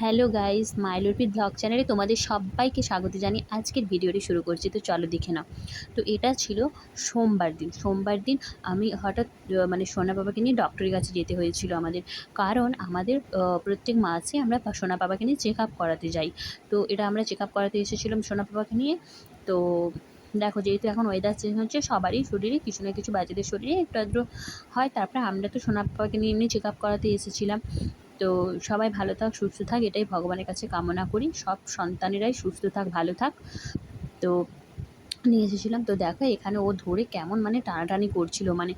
Hello guys, মাইলোরপি blog চ্যানেলে তোমাদের সবাইকে স্বাগত জানিয়ে আজকের ভিডিওটি শুরু করছি। তো চলো দেখে নাও। তো এটা ছিল সোমবার দিন। সোমবার দিন আমি হঠাৎ মানে সোনা বাবাকে নিয়ে ডক্টরের কাছে যেতে হয়েছিল আমাদের। কারণ আমাদের প্রত্যেক মাসে আমরা সোনা বাবাকে নিয়ে চেক আপ করাতে যাই। তো এটা আমরা চেক আপ করাতে এসেছিলাম সোনা বাবাকে নিয়ে। তো দেখো, যেহেতু এখন ওয়েদার চেঞ্জ হচ্ছে, সবারই শরীরে কিছু না কিছু বাচ্চাদের শরীরে একটু আধটু হয়। তারপরে আমরা তো সোনা বাবাকে নিয়ে এমনি চেক আপ করাতে এসেছিলাম। তো সবাই ভালো থাক, সুস্থ থাক, এটাই ভগবানের কাছে কামনা করি। সব সন্তানেরাই সুস্থ থাক, ভালো থাক। তো নিয়ে এসেছিলাম। তো দেখো, এখানে ও ধরে কেমন মানে টানাটানি করছিল। মানে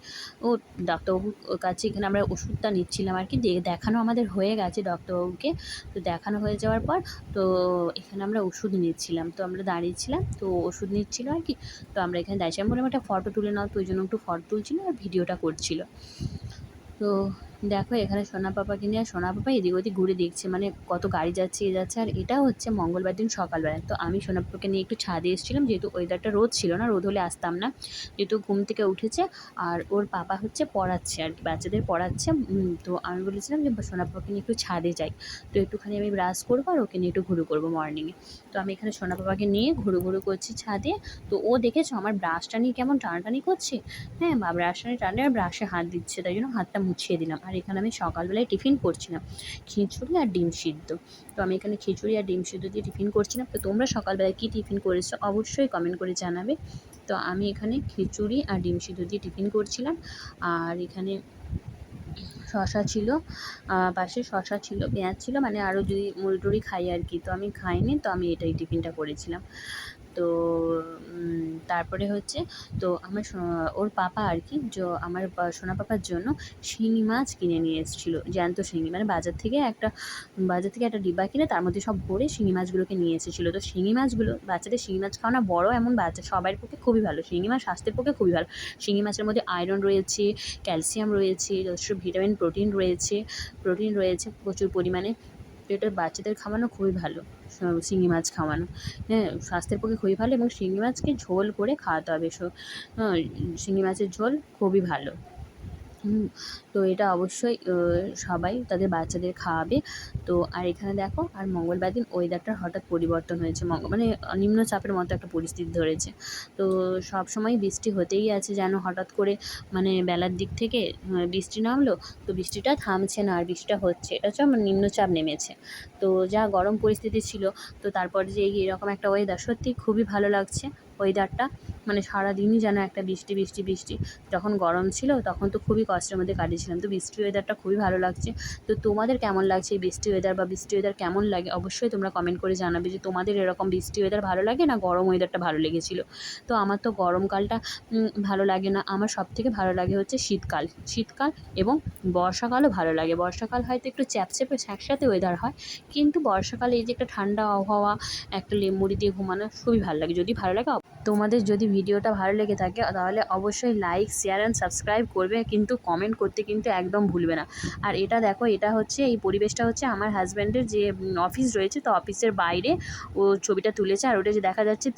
ও ডাক্তারবাবুর কাছে এখানে আমরা ওষুধটা নিচ্ছিলাম আর কি। দেখানো আমাদের হয়ে গেছে ডক্টরবাবুকে তো দেখানো হয়ে যাওয়ার পর তো এখানে আমরা ওষুধ নিচ্ছিলাম। তো আমরা দাঁড়িয়েছিলাম, তো ওষুধ নিচ্ছিল আর কি। তো আমরা এখানে দাঁড়িয়েছিলাম বলে একটা ফটো তুলে নাও, তো ওই জন্য একটু ফটো তুলছিল আর ভিডিওটা করছিল। তো দেখো এখানে সোনা পাপাকে নিয়ে, সোনা পাপা এদিক ওদিক ঘুরে দেখছে মানে কত গাড়ি যাচ্ছে, এ যাচ্ছে, আর এটা হচ্ছে মঙ্গলবার দিন সকালবেলা। তো আমি সোনা পাপাকে নিয়ে একটু ছাদে এসেছিলাম, যেহেতু ওয়েদারটা রোদ ছিল না, রোদ হলে আসতাম না, যেহেতু ঘুম থেকে উঠেছে, আর ওর পাপা হচ্ছে পড়াচ্ছে আর কি, বাচ্চাদের পড়াচ্ছে তো আমি বলেছিলাম যে সোনা পাপাকে নিয়ে একটু ছাদে যাই, তো একটুখানি আমি ব্রাশ করব আর ওকে নিয়ে একটু ঘুরু করব মর্নিংয়ে তো আমি এখানে সোনা পাপাকে নিয়ে ঘুরু ঘুরু করছি ছাদে, তো ও দেখেছ আমার ব্রাশটা নিয়ে কেমন টানাটানি করছে? হ্যাঁ বা ব্রাশটা নিয়ে টানে আর ব্রাশে হাত দিচ্ছে, তাই জন্য হাতটা মুছিয়ে দিলাম। আর এখানে আমি সকালবেলায় টিফিন করছিলাম। খিচুড়ি আর ডিম সিদ্ধ। তো আমি এখানে খিচুড়ি আর ডিম সিদ্ধ দিয়ে টিফিন করছিলাম। তো তোমরা সকালবেলায় কী টিফিন করেছ অবশ্যই কমেন্ট করে জানাবে। তো আমি এখানে খিচুড়ি আর ডিম সিদ্ধ দিয়ে টিফিন করছিলাম। আর এখানে শশা ছিল পাশে শশা ছিল, পেঁয়াজ ছিল মানে আরও যদি মুড়ি টুড়ি খাই আর কি। তো আমি খাইনি, তো আমি এটাই টিফিনটা করেছিলাম। তো তারপরে হচ্ছে, তো আমার ওর পাপা আর কি আমার সোনা পাপার জন্য শিঙি মাছ কিনে নিয়ে এসেছিল, জ্যান্ত শিঙি। মানে বাজার থেকে একটা, বাজার থেকে একটা ডিব্বা কিনে তার মধ্যে সব ভরে শিঙি মাছগুলোকে নিয়ে এসেছিল। তো শিঙি মাছগুলো, বাচ্চাদের শিঙি মাছ খাওয়ানো বড় এমন বাচ্চা, সবার পক্ষে খুবই ভালো। শিঙি মাছ স্বাস্থ্যের পক্ষে খুবই ভালো। শিঙি মাছের মধ্যে আয়রন রয়েছে ক্যালসিয়াম রয়েছে, যথেষ্ট ভিটামিন প্রোটিন রয়েছে প্রোটিন রয়েছে, প্রচুর পরিমাণে। এটা বাচ্চাদের খাওয়ানো খুবই ভালো শিঙি মাছ খাওয়ানো। হ্যাঁ স্বাস্থ্যের পক্ষে খুবই ভালো এবং শিঙি মাছকে ঝোল করে খাওয়াতে হবে। শিঙি মাছের ঝোল খুবই ভালো। তো এটা অবশ্যই সবাই তাদের বাচ্চাদের খাওয়াবে। তো আর এখানে দেখো, আর মঙ্গলবার দিন ওয়েদারটার হঠাৎ পরিবর্তন হয়েছে। মানে নিম্নচাপের মতো একটা পরিস্থিতি ধরেছে। তো সব সময় বৃষ্টি হতেই আছে যেন হঠাৎ করে মানে বেলার দিক থেকে বৃষ্টি নামলো, তো বৃষ্টিটা থামছে না আর বৃষ্টিটা হচ্ছে। এটা হচ্ছে আমার নিম্নচাপ নেমেছে। তো যা গরম পরিস্থিতি ছিল, তো তারপরে যে এরকম একটা ওয়েদার সত্যি খুবই ভালো লাগছে। ওয়েদারটা মানে সারাদিনই যেন একটা বৃষ্টি বৃষ্টি বৃষ্টি। যখন গরম ছিল, তখন তো খুবই কষ্টের মধ্যে কাটিয়েছিলাম। তো বৃষ্টি ওয়েদারটা খুবই ভালো লাগছে। তো তোমাদের কেমন লাগছে এই বৃষ্টি ওয়েদার বা বৃষ্টি ওয়েদার কেমন লাগে? অবশ্যই তোমরা কমেন্ট করে জানাবে যে তোমাদের এরকম বৃষ্টি ওয়েদার ভালো লাগে না গরম ওয়েদারটা ভালো লেগেছিল? তো আমার তো গরমকালটা ভালো লাগে না। আমার সব থেকে ভালো লাগে হচ্ছে শীতকাল। শীতকাল এবং বর্ষাকালও ভালো লাগে। বর্ষাকাল হয়তো একটু চ্যাপচ্যাপে স্যাঁতস্যাঁতে ওয়েদার হয়, কিন্তু বর্ষাকালে এই যে একটা ঠান্ডা আবহাওয়া, একটা লেমুড়ি দিয়ে ঘুমানো খুবই ভালো লাগে। যদি ভালো লাগে তোমাদের যদি ভিডিওটা ভালো লেগে থাকে, তাহলে অবশ্যই লাইক শেয়ার অ্যান্ড সাবস্ক্রাইব করবে। কিন্তু কমেন্ট করতে কিন্তু একদম ভুলবে না। আর এটা দেখো, এটা হচ্ছে, এই পরিবেশটা হচ্ছে আমার হাজব্যান্ডের যে অফিস রয়েছে, তো অফিসের বাইরে ও ছবিটা তুলেছে। আর ওটা যে দেখা যাচ্ছে